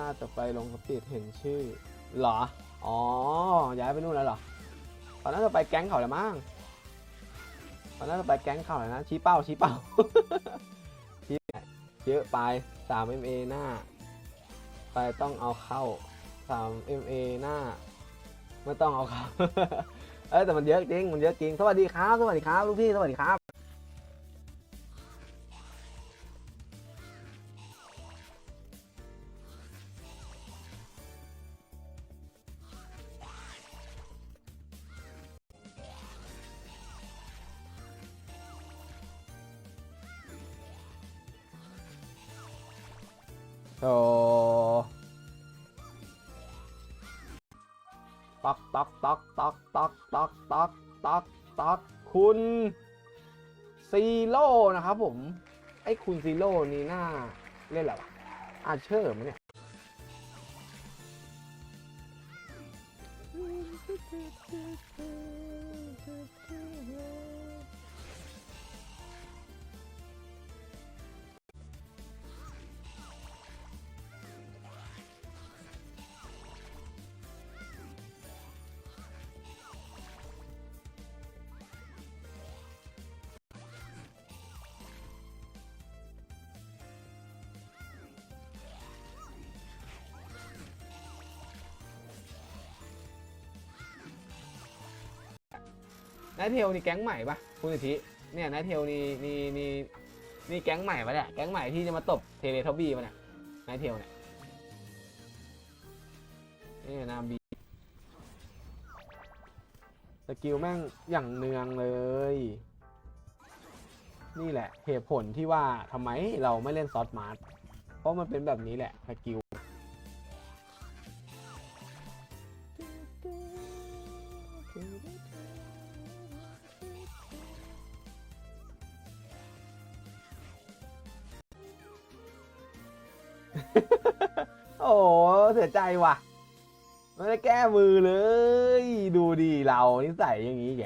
น่าจะไปลงสปีดเห็นชื่อเหรอ อ๋อ ย้ายไปนู่นแล้วเหรอตอนนั้นจะไปแก๊งเขาแล้วมั้งตอนนั้นจะไปแก๊งเขาแล้วนะ ชี้เป้า ชี้เป้า ชี้เยอะไป 3MA หน้า ไปต้องเอาเข้า 3MA หน้า ไม่ต้องเอาเข้า เอ้แต่มันเยอะจริง มันเยอะจริง สวัสดีครับ สวัสดีครับ ลูกพี่ สวัสดีครับ ครับผม ไอ้คุณซีโร่นี่หน้าเล่นอะไรวะอาเชอร์มั้ยเนี่ย นายเทลนี่แก๊งใหม่ปะคุณสิทธิเนี่ยนายเทลนี่นี่นี่นี่แก๊งใหม่ปะเนี่ยแก๊งใหม่ที่จะมาตบเทเลทอบบี้ปะเนี่ยนายเทลเนี่ยนี่นามบีสกิลแม่งอย่างเนืองเลย นี่แหละเหตุผลที่ว่าทำไมเราไม่เล่นซอสมาร์ทเพราะมันเป็นแบบนี้แหละสกิล ใจว่ะ ไม่ได้แก้มือเลย ดูดีเรานิสัยอย่างนี้แก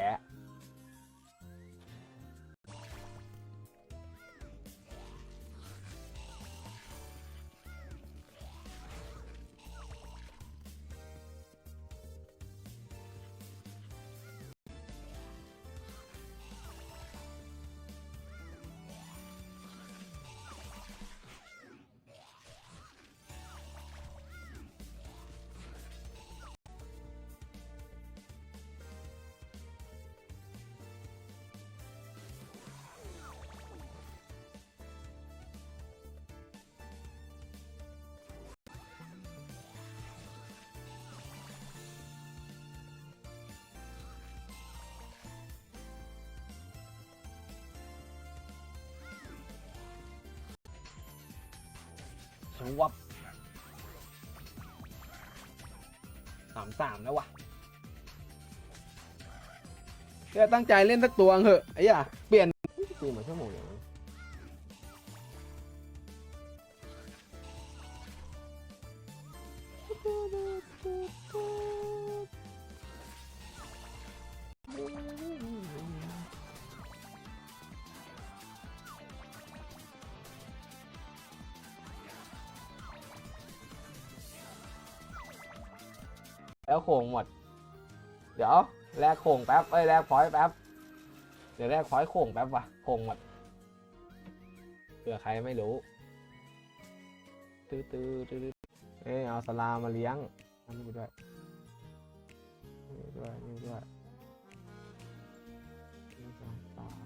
วับสามสามแล้ววะเดี๋ยวตั้งใจเล่นสักตัวเหอะไอ้ย่าเปลี่ยน แล้วโค้งหมด เดี๋ยวแลกโค้งแป๊บเอ้ยแลกพอยแป๊บ เดี๋ยวแลกพอยโค้งแป๊บวะโค้งหมดเผื่อใครไม่รู้ตื้อตื้อตื้อเอ้ยเอาสลามาเลี้ยงทำนี่ด้วยนี่ด้วยนี่ด้วยนึ่สองสาม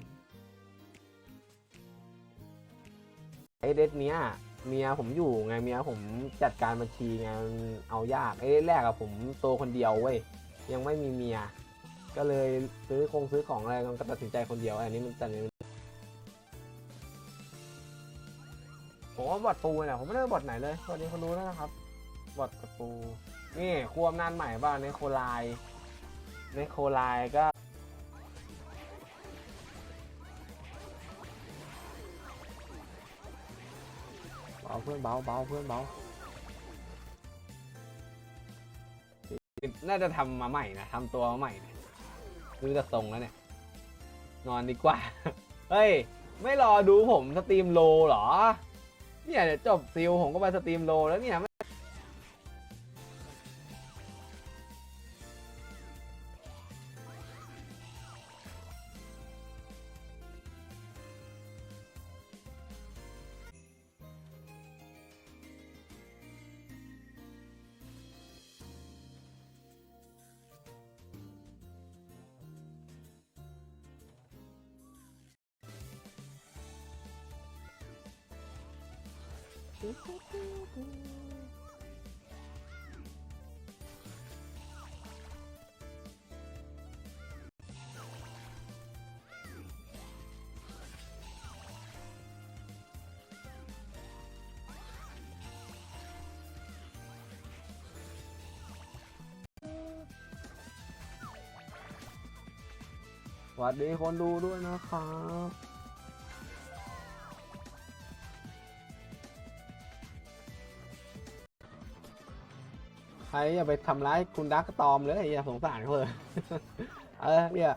ไอเดสเนี้ย เมียผมอยู่ไงเมียผมจัดการบัญชีไงมันเอายากไอเดสแรกอะผมโตคนเดียวเว้ยยังไม่มีเมีย ก็เลยซื้อคงซื้อของอะไรก็ตัดสินใจคนเดียวอันนี้มันแต่นี้มันผมว่าบอดปูเนี่ยผมไม่ได้บอดไหนเลยสวัสดีคนดูด้วนะครับบอดกับปูนี่ควอำนาจใหม่บ้างในโคไลน์ในโคไลน์ก็ เบาเพื่อนเบาเบาเพื่อนเบาน่าจะทำมาใหม่นะทำตัวมาใหม่นะดูจากทรงแล้วเนี่ย นอนดีกว่า เฮ้ย ไม่รอดูผมสตรีมโลหรอ เนี่ยเดี๋ยวจบซิลผมก็ไปสตรีมโลแล้วเนี่ย วัสดีคนดูด้วยนะครับใครอย่าไปทำร้ายคุณดักตอมเลยอย่าสงสารเขาเลยเอออย่า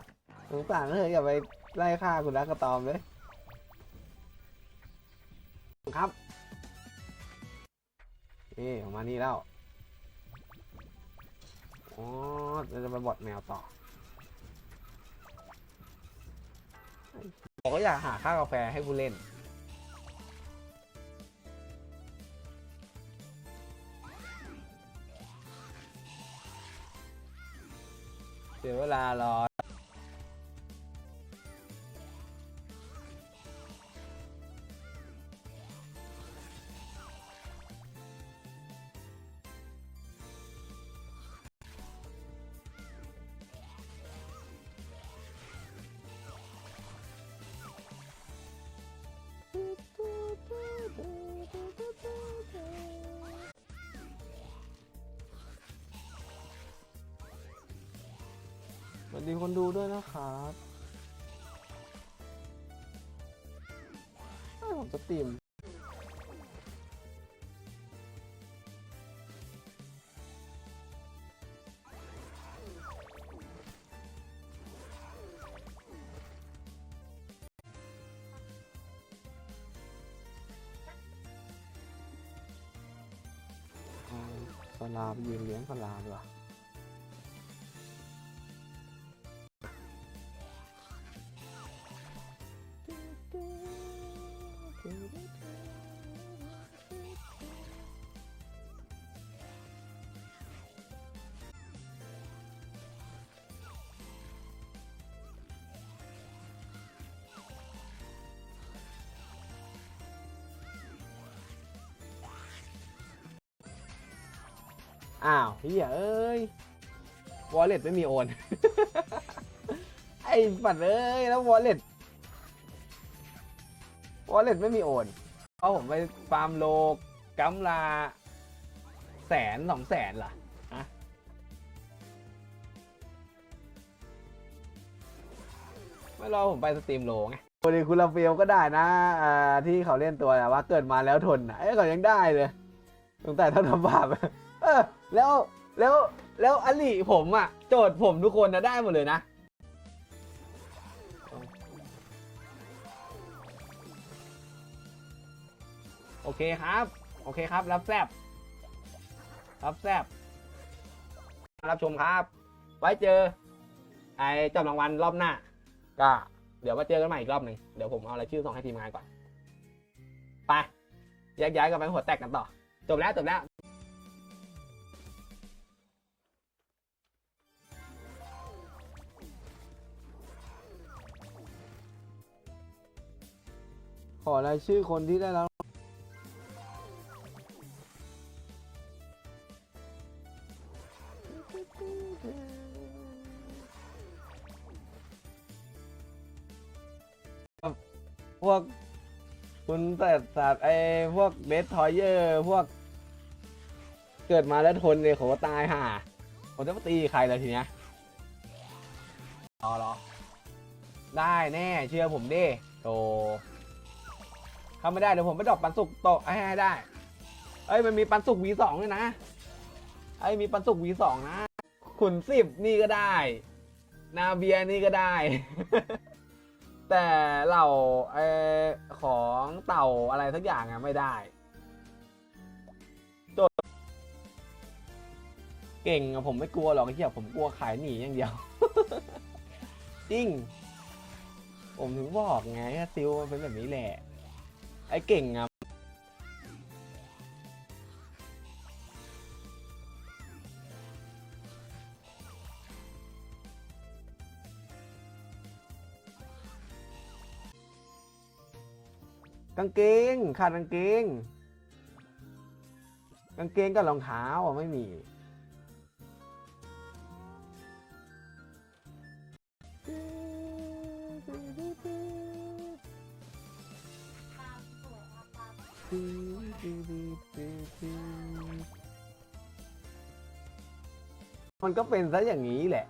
สงสารเลยอย่าไปไล่ฆ่าคุณดักตอมเลย ครับนี่ผมมานี่แล้วอ๋อเราจะไปบดแมวต่อ ผมก็อยากหาค่ากาแฟให้ผู้เล่น เสียเวลารอ สดีคนดูด้วยนะครับผมจะตรีมเอาสลามยืนเลี้ยงสลามดีกว่า เฮียเอ้ยวอลเล็ตไม่มีโอน ไอ้ปัดเอ้ยแล้ววอลเล็ตวอลเล็ตไม่มีโอนเอาผมไปฟาร์มโลกัมลาแสนสองแสนล่ะอะไม่รอผมไปสตรีมโลไงโอดีคุณลาเฟียวก็ได้นะอ่าที่เขาเล่นตัวแต่ว่าเกิดมาแล้วทนนะเอ้ยเขายังได้เลยตั้งแต่เท่าทำบาป เออแล้วแล้วแล้วอลิผมอะ โจทย์ผมทุกคนนะได้หมดเลยนะ โอเคครับ โอเคครับ รับแซบรับแซบรับชมครับ ไว้เจอ ไอ้จับรางวัลรอบหน้า ก็ เดี๋ยวมาเจอกันใหม่อีกรอบหนึ่งเดี๋ยวผมเอารายชื่อส่งให้ทีมงานก่อน ไปแยกย้ายกันไปหัวแตกกันต่อ จบแล้วจบแล้ว ขอรายชื่อคนที่ได้รับพวกคุณแต่สัตว์ไอ้พวกเบสทอยเยอร์พวก เกิดมาแล้วทนเนี่ยเขาก็ตายห่าผมจะมาตีใครเลยทีเนี้ยรอรอได้แน่เชื่อผมดิโต ทำไม่ได้เดี๋ยวผมไปดรอกปันสุกโตะให้ได้ เอ้ยมันมีปันสุก V2 ด้วยนะเอ้ยมีปันสุก V2 นะขุนสิบนี่ก็ได้ นาเบียนี่ก็ได้ แต่เหล่าอของเต่าอะไรสักอย่างอะไม่ได้จทย์เก่งอะผมไม่กลัวหรอกไอ้เหี้ยผมกลัวขายหนีอย่างเดียว จริง ผมถึงบอกไงว่าซิลมันเป็นแบบนี้แหละ ไอ้เก่งอะกางเกงขาดกางเกง กางเกงกับรองเท้าไม่มี มันก็เป็นซะอย่างนี้แหละ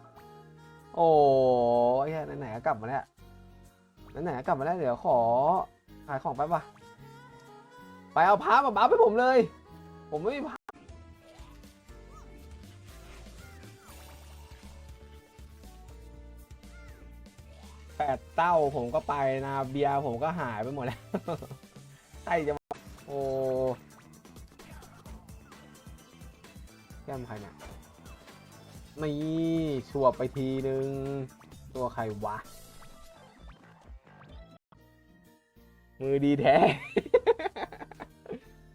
โอ้ยไหนๆก็กลับมาแล้วไหนๆก็กลับมาแล้วเดี๋ยวขอขายของแป๊บวะไปเอาพามาบัฟให้ผมเลย ผมไม่มีพาแปดเต้าผมก็ไปนะเบียร์ผมก็หายไปหมดแล้วใครจะโอ้แก้มใครเนี่ย นี่ชัวไปทีนึง ตัวใครวะ มือดีแท้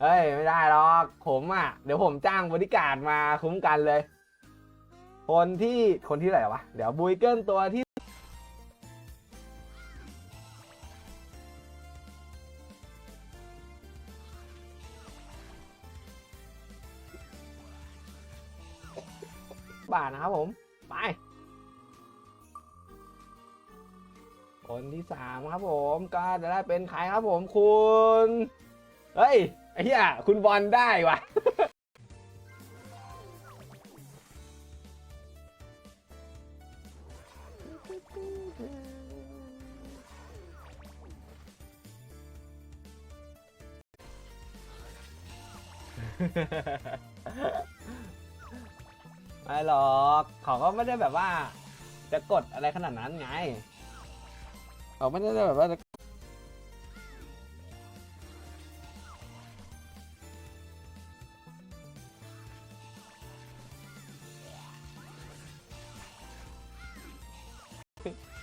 เฮ้ย ไม่ได้หรอก ผมอะ เดี๋ยวผมจ้างบริการมาคุ้มกันเลย คนที่คนที่ไหนวะ เดี๋ยวบุยเกิลตัวที่ นะครับผม ไป คนที่สามครับผมก็จะได้เป็นใครครับผมคุณ เฮ้ย ไอ้เหี้ยคุณบอลได้วะ ไม่หรอกเขาก็ไม่ได้แบบว่า จะกดอะไรขนาดนั้นไง เขาไม่ได้แบบว่าจะ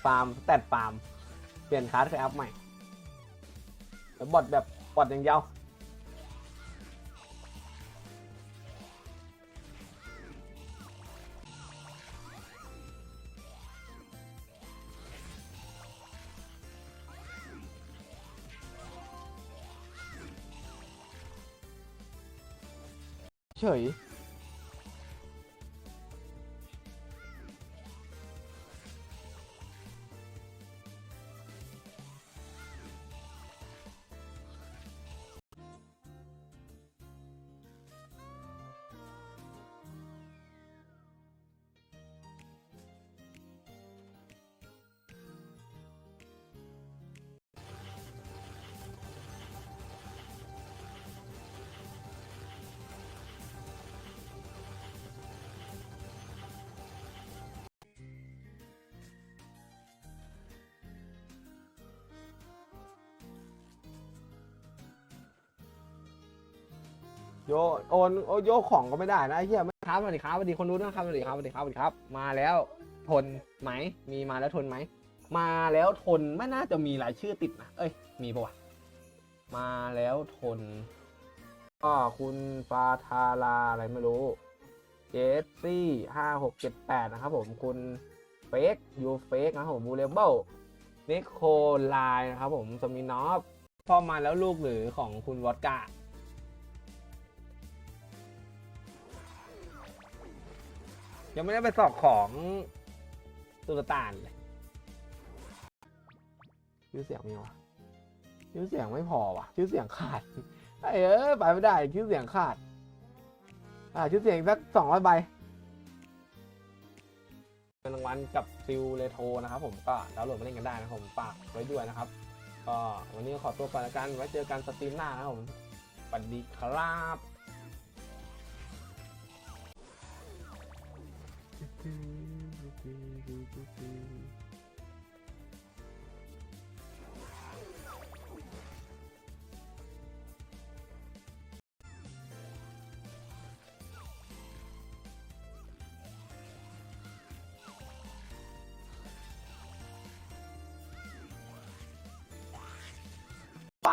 ฟาร์มแตดฟาร์ม เปลี่ยนคลาสไปอัพใหม่แล้วบอทแบบบอทอย่างเดียว เฉย โยโอนโอโยของก็ไม่ได้นะไอ้เหี้ยไม่ครับสวัสดีครับสวัสดีคนรู้นะครับสวัสดีครับสวัสดีครับสวัสดีครับ มาแล้วทนไหมมีมาแล้วทนไหมมาแล้วทนไม่น่าจะมีรายชื่อติดนะเอ้ยมีปะวะมาแล้วทนก็คุณฟาทาราอะไรไม่รู้เจสซี่ห้าหกเจ็ดแปดนะครับผมคุณเฟกยูเฟกนะครับผมบูเลเบิลนิโคลายนะครับผมสมินอฟพอมาแล้วลูกหรือของคุณวอดกา ยังไม่ได้ไปสอบของตุลตานเลยชื่อเสียงมีวะชื่อเสียงไม่พอวะชื่อเสียงขาดไอ้เออไปไม่ได้ชื่อเสียงขาด อ่าชื่อเสียงสักสองร้อยใบเป็นรางวัลกับซิลเลโทนะครับผมก็ดาวน์โหลดมาเล่นกันได้นะครับผมฝากไว้ด้วยนะครับก็วันนี้ขอตัวก่อนละกันไว้เจอกันสตรีมหน้านะครับผมสวัสดีครับ ป้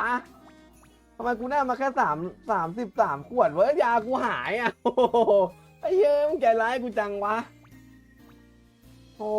าทำไมกูได้มาแค่สามสามสิบสามขวดเว้ยยากูหายอะ โอ้โหไอ้เหี้ยมึงใจร้ายกูจังวะ โอ้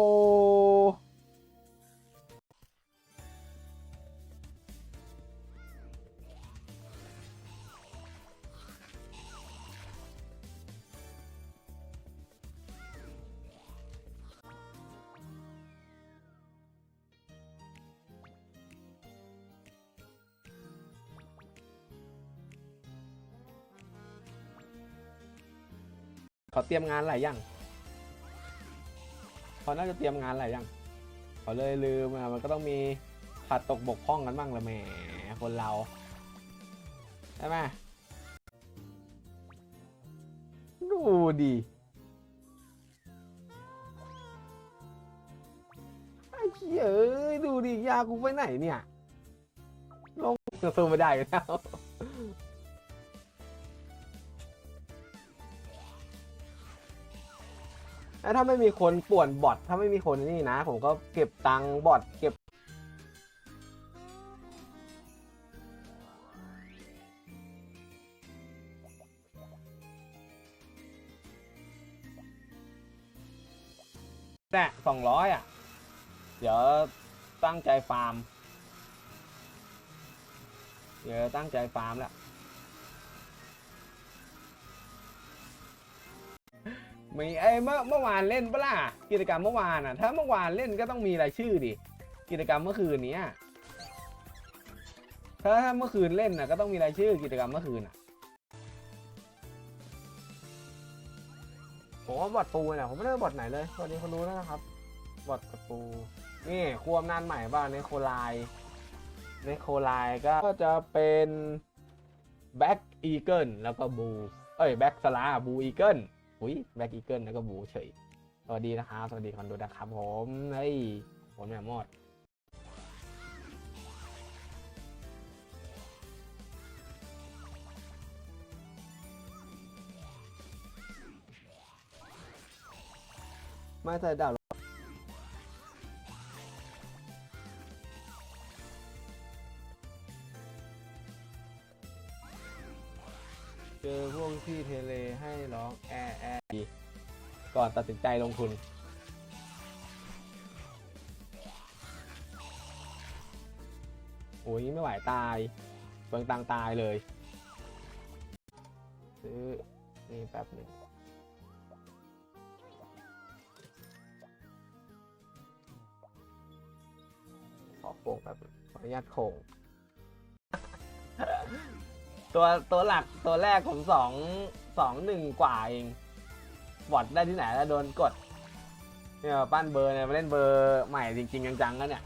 ขาเตรียมงานหลายอย่าง เขาน่าจะเตรียมงานหลายอย่างเขาเลยลืมอะมันก็ต้องมีขาดตกบกพร่องกันบ้างละแหมคนเราใช่ไหมดูดิไอ้เหี้ยดูดิยากูไปไหนเนี่ยลงสู้ไม่ได้แล้ว ถ้าไม่มีคนป่วนบอทถ้าไม่มีคนนี่นะ ผมก็เก็บตังค์บอทเก็บแต่สองร้อยอะ เดี๋ยวตั้งใจฟาร์ม เดี๋ยวตั้งใจฟาร์มแล้ว มีไอ้เมื่อเมื่อวานเล่นปะล่ะกิจกรรมเมื่อวานอะ ถ้าเมื่อวานเล่นก็ต้องมีรายชื่อดิกิจกรรมเมื่อคืนนี้ถ้าถ้าเมื่อคืนเล่นน่ะก็ต้องมีรายชื่อกิจกรรมเมื่อคืนอะผมว่าบอดปูเนี่ยผมไม่ได้บอดไหนเลยสวัสดีคนรู้แล้วนะครับบอดกับปูนี่ควมนานใหม่บ้างในโคไลในโคไลก็จะเป็นแบ็กอีเกิลแล้วก็บูเอ้ยแบ็กสลาบูอีเกิล อุ้ยแบ็กอีเกิลแล้วก็บูเฉย สวัสดีนะครับ สวัสดีคนดูนะครับผมเฮ้ยผมแม่มอดไม่ใช่ดาว อพวกที่เทเลให้ร้องแอแอก่อนตัดสินใจลงทุน โอ้ยไม่ไหวตายเปลืองตังตายเลย ซื้อ นี่แป๊บหนึ่งขอโค้งแป๊บขออนุญาตโค้ง ตัวตัวหลักตัวแรกผมสองสองหนึ่งกว่าเองบอดได้ที่ไหนแล้วโดนกดเนี่ยปั้นเบอร์เนี่ยมาเล่นเบอร์ใหม่จริง ๆ จังๆแล้วเนี่ย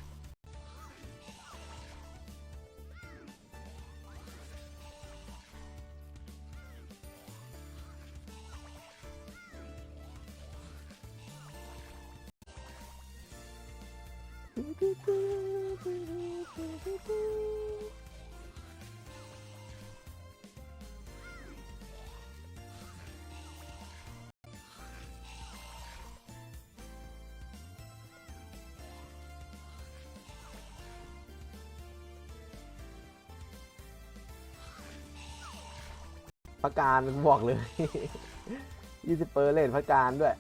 พระการบอกเลย ยี่สิบเปอร์เล่นพระการด้วย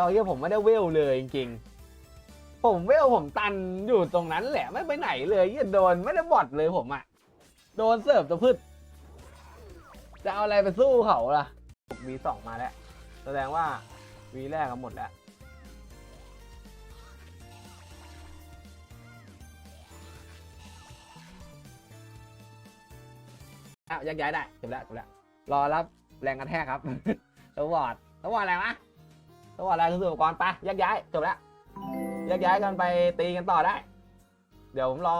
ไอ้เราเหียผมไม่ได้เวลเลยจริงๆ ผมเวลผมตันอยู่ตรงนั้นแหละไม่ไปไหนเลยเหียโดนไม่ได้บอดเลยผมอะโดนเสิร์ฟตัวพืชจะเอาอะไรไปสู้เขาล่ะวีสองมาแล้ว แสดงว่าวีแรกก็หมดแล้วอ้าวยักย้ายได้จบแล้วจบแล้วรอรับแรงกระแทกครับตัวบอดตัวบอดอะไรวะ ตัวอะไรคืออุปกรณ์ไปแยกย้ายจบแล้วแยกย้ายกันไปตีกันต่อได้ เดี๋ยวผมรอ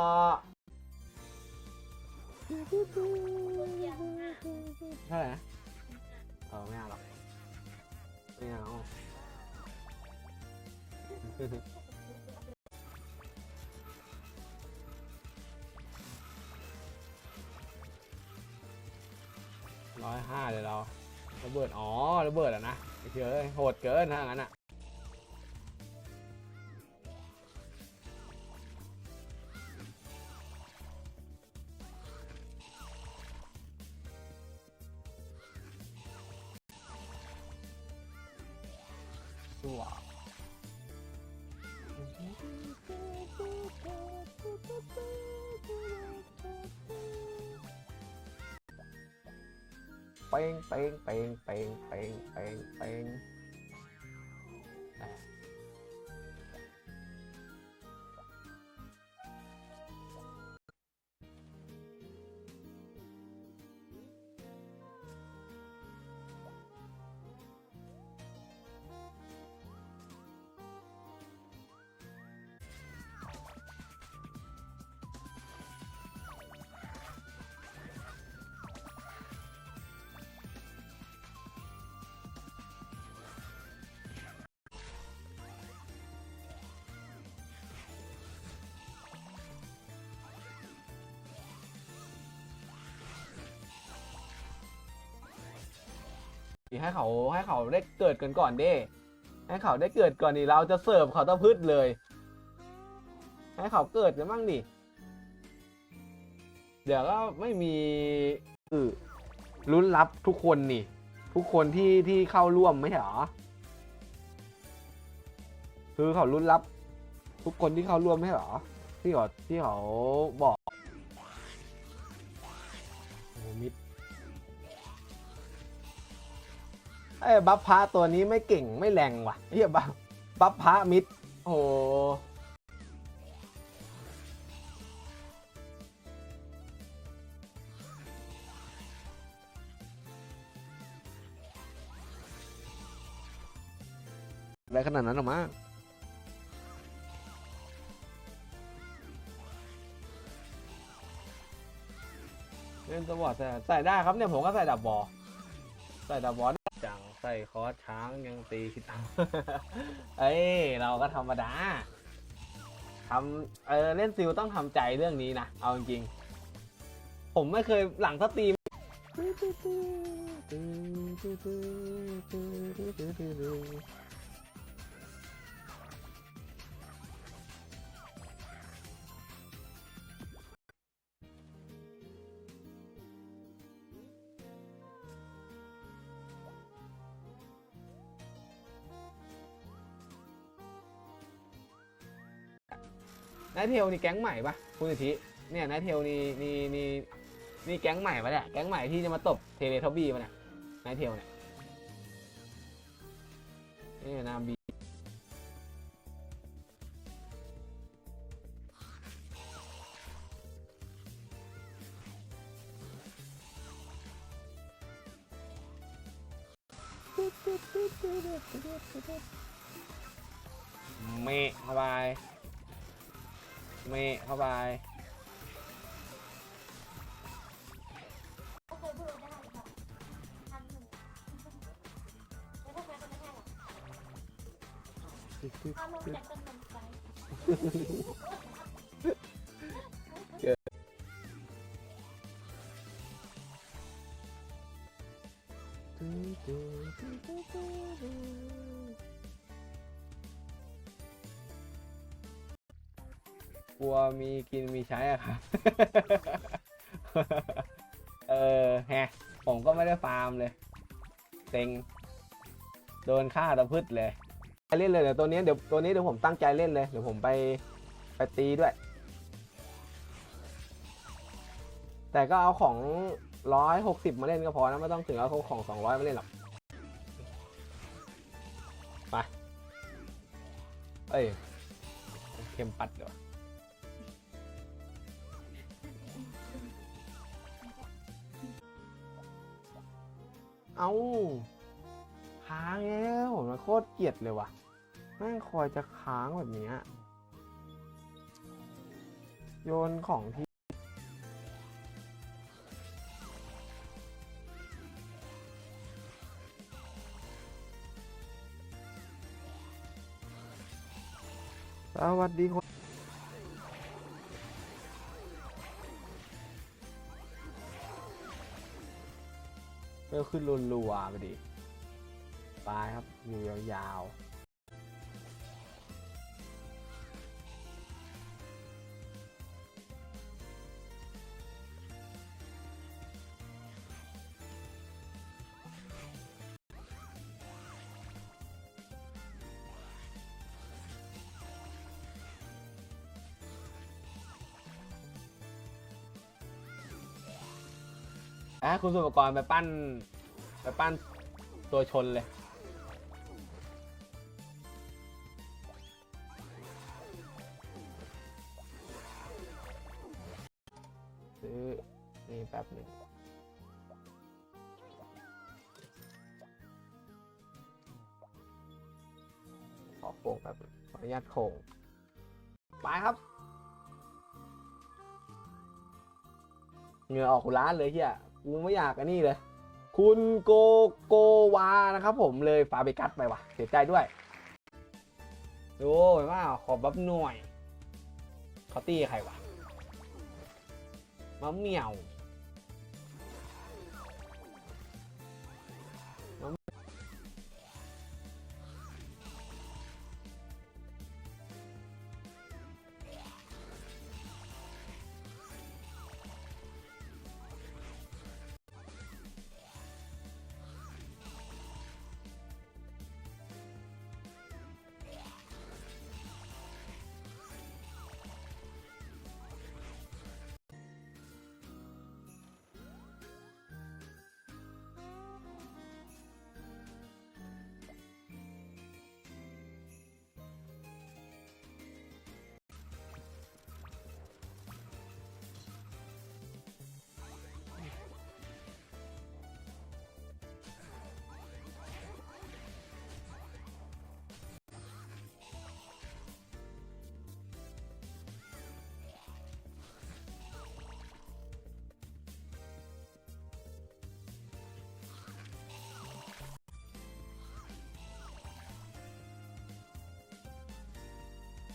เท่าไหร่นะเออไม่เอาหรอกไม่เอาร้อยห้าเลยเราระเบิดอ๋อระเบิดอะนะ เฉยโหดเกินถ้างั้นอะว้า ป้งเป้งเป้ ให้เขาให้เขาได้เกิดกันก่อนเด้ให้เขาได้เกิดก่อนนี่เราจะเสิร์ฟเขาตะพืชเลย ให้เขาเกิดกันบ้างดิเดี๋ยวก็ไม่มีคือลุ้นรับทุกคนนี่ ทุกคนที่ที่เข้าร่วมไม่ใช่เหรอคือเขาลุ้นรับ ทุกคนที่เข้าร่วมไม่ใช่เหรอที่เขาที่เขาบอก ไอ้บัฟพระตัวนี้ไม่เก่งไม่แรงว่ะเฮียบัฟบัฟพระมิดโอ้โหอะไรขนาดนั้นหรอมั้งเล่นสวอตใส่ใส่ได้ครับเนี่ยผมก็ใส่ดับบอใส่ดับบอจัง ใส่คอร์สช้างยังตีคิดเอา เอ้ยเราก็ธรรมดาทำเออเล่นซิลต้องทำใจเรื่องนี้นะ เอาจริงๆผมไม่เคยหลังสตรีม นายเทลนี่แก๊งใหม่ปะคุณสิทธิเนี่ยนายเทลนี่นี่นี่นี่แก๊งใหม่ปะเนี่ยแก๊งใหม่ที่จะมาตบเทเลทอบี้ปะเนี่ยนายเทลเนี่ยนี่นามบีเมะเข้าไป เมะเข้าไปก็เคยพูดได้ค่ะทำหนึ่งแล้วก็เคยคนไม่ได้หรอกถ้าลงจากต้นมันไป กลัวมีกินมีใช้อะครับ เออแฮะ ผมก็ไม่ได้ฟาร์มเลยเต็งโดนฆ่าตะพืชเลยเล่นเลยเดี๋ยวตัวนี้เดี๋ยวตัวนี้เดี๋ยวผมตั้งใจเล่นเลยเดี๋ยวผมไปไปตีด้วย แต่ก็เอาของร้อยหกสิบมาเล่นก็พอนะไม่ต้องถึงเอาของสองร้อยมาเล่นหรอกไปเอ้ยเข็มปัดเดี๋ยว เอาค้างแล้วผมมันโคตรเกลียดเลยว่ะแม่งคอยจะค้างแบบนี้โยนของที่สวัสดีคน ขึ้นรัวๆไปดิปลายครับอยู่ยาวอะคุณสุปกรณ์ไปปั้น ไปปั้นตัวชนเลย ซื้อ นี่แป๊บหนึ่งขอโป่งแป๊บหนึ่งขออนุญาตโค้งไปครับ เหงื่อออกร้านเลยเฮียกูไม่อยากอันนี้เลย คุณโกโกวานะครับผมเลยฟาเบกัสไปว่ะ เสียใจด้วย ดูเห็นว่าขอบับหน่วยเขาตีใครวะมะเหมี่ยว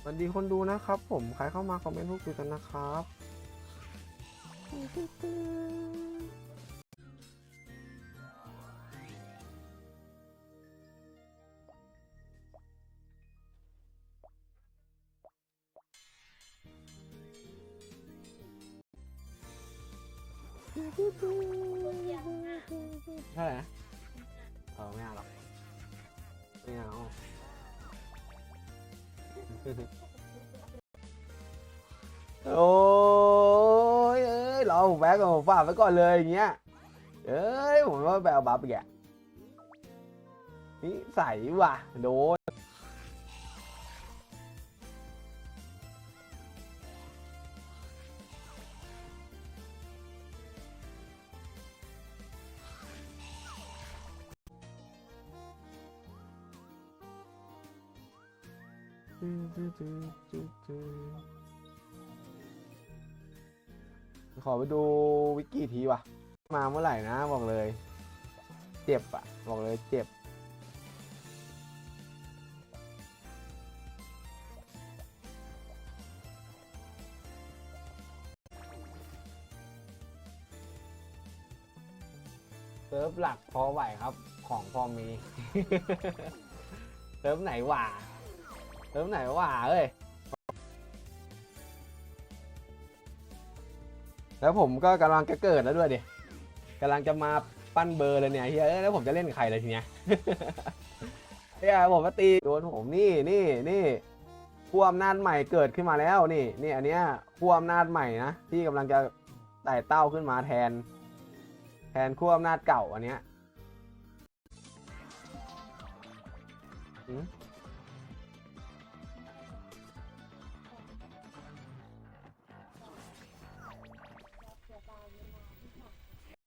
วัสดีคนดูนะครับ ผมใครเข้ามาคอมเมนต์พูดคุยกันนะครับเท่าไหร่นะเออไม่เอาหรอกไม่เอา โอ้ยเอ้ยรอผมแบ็กก่อนผมฝากไว้ก่อนเลยอย่างเงี้ย เอ้ยผมว่าไปเอาบัฟแกนี่ใส่ว่ะ โดน ขอไปดูวิกกี้ทีว่ะ มาเมื่อไหร่นะบอกเลย เจ็บอะ บอกเลยเจ็บ เซิร์ฟหลักพอไหวครับ ของพอมี เซิร์ฟไหนหว่า เซิร์ฟไหนว่าเอ้ย แล้วผมก็กำลังจะเกิดแล้วด้วยดิกำลังจะมาปั้นเบอร์เลยเนี่ยเฮียเอ้ยแล้วผมจะเล่นกับใครเลยทีเนี้ยเฮียผมมาตีโดนผมนี่นี่นี่ผู้อำนาจใหม่เกิดขึ้นมาแล้วนี่นี่อันเนี้ยผู้อำนาจใหม่นะที่กำลังจะไต่เต้าขึ้นมาแทน แทนขั้วอำนาจเก่าอันเนี้ยหืม